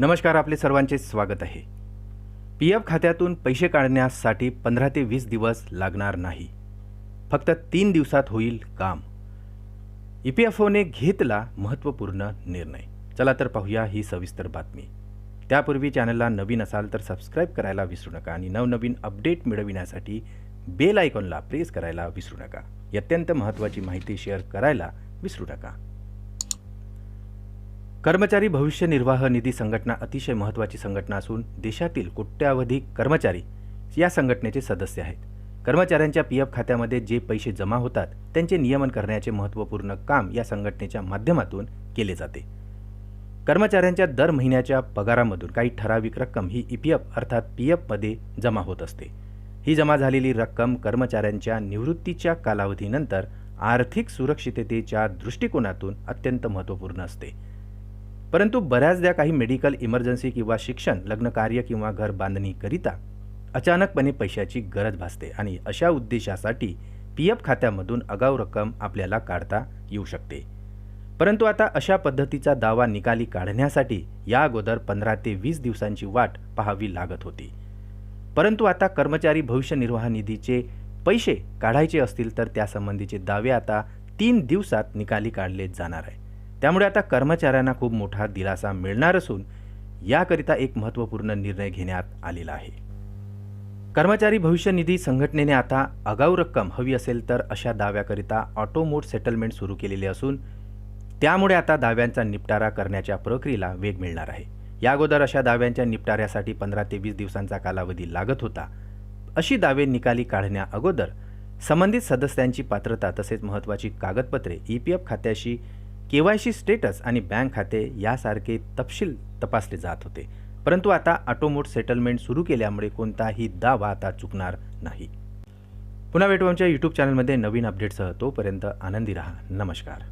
नमस्कार आपले सर्वांचे स्वागत आहे. पी एफ खात्यातून पैसे काढण्यासाठी पंधरा ते वीस दिवस लागणार नाही. फक्त तीन दिवसात होईल काम. ई पी एफ ओने घेतला महत्त्वपूर्ण निर्णय. चला तर पाहूया ही सविस्तर बातमी. त्यापूर्वी चॅनलला नवीन असाल तर सबस्क्राईब करायला विसरू नका आणि नवनवीन अपडेट मिळविण्यासाठी बेल आयकॉनला प्रेस करायला विसरू नका. अत्यंत महत्त्वाची माहिती शेअर करायला विसरू नका. कर्मचारी भविष्य निर्वाह निधी संघटना अतिशय महत्त्वाची संघटना असून देशातील कोट्यावधी कर्मचारी या संघटनेचे सदस्य आहेत. कर्मचाऱ्यांच्या पी एफ खात्यामध्ये जे पैसे जमा होतात त्यांचे नियमन करण्याचे महत्त्वपूर्ण काम या संघटनेच्या माध्यमातून केले जाते. कर्मचाऱ्यांच्या दर महिन्याच्या पगारामधून काही ठराविक रक्कम ही ई पी एफ अर्थात पी एफमध्ये जमा होत असते. ही जमा झालेली रक्कम कर्मचाऱ्यांच्या निवृत्तीच्या कालावधीनंतर आर्थिक सुरक्षिततेच्या दृष्टिकोनातून अत्यंत महत्त्वपूर्ण असते. परंतु बऱ्याचदा काही मेडिकल इमर्जन्सी किंवा शिक्षण लग्नकार्य किंवा घर बांधणीकरिता अचानकपणे पैशाची गरज भासते आणि अशा उद्देशासाठी पी एफ खात्यामधून आगाऊ रक्कम आपल्याला काढता येऊ शकते. परंतु आता अशा पद्धतीचा दावा निकाली काढण्यासाठी या अगोदर पंधरा ते वीस दिवसांची वाट पाहावी लागत होती. परंतु आता कर्मचारी भविष्य निर्वाह निधीचे पैसे काढायचे असतील तर त्यासंबंधीचे दावे आता तीन दिवसात निकाली काढले जाणार आहे. त्यामुळे आता कर्मचाऱ्यांना खूप मोठा दिलासा मिळणार असून याकरिता एक महत्त्वपूर्ण निर्णय घेण्यात आलेला आहे. कर्मचारी भविष्य निधी संघटनेने आता आगाऊ रक्कम हवी असेल तर अशा दाव्याकरिता ऑटोमोट सेटलमेंट सुरू केलेले असून त्यामुळे आता दाव्यांचा निपटारा करण्याच्या प्रक्रियेला वेग मिळणार आहे. या अगोदर अशा दाव्यांच्या निपटाऱ्यासाठी पंधरा ते वीस दिवसांचा कालावधी लागत होता. अशी दावे निकाली काढण्या अगोदर संबंधित सदस्यांची पात्रता तसेच महत्त्वाची कागदपत्रे ई पी एफ खात्याशी के वाय सी स्टेटस आणि बँक खाते यासारखे तपशील तपासले जात होते. परंतु आता ऑटोमोट सेटलमेंट सुरू केल्यामुळे कोणताही दावा आता चुकणार नाही. पुन्हा भेटू आमच्या यूट्यूब चॅनलमध्ये नवीन अपडेटसह तोपर्यंत आनंदी रहा. नमस्कार.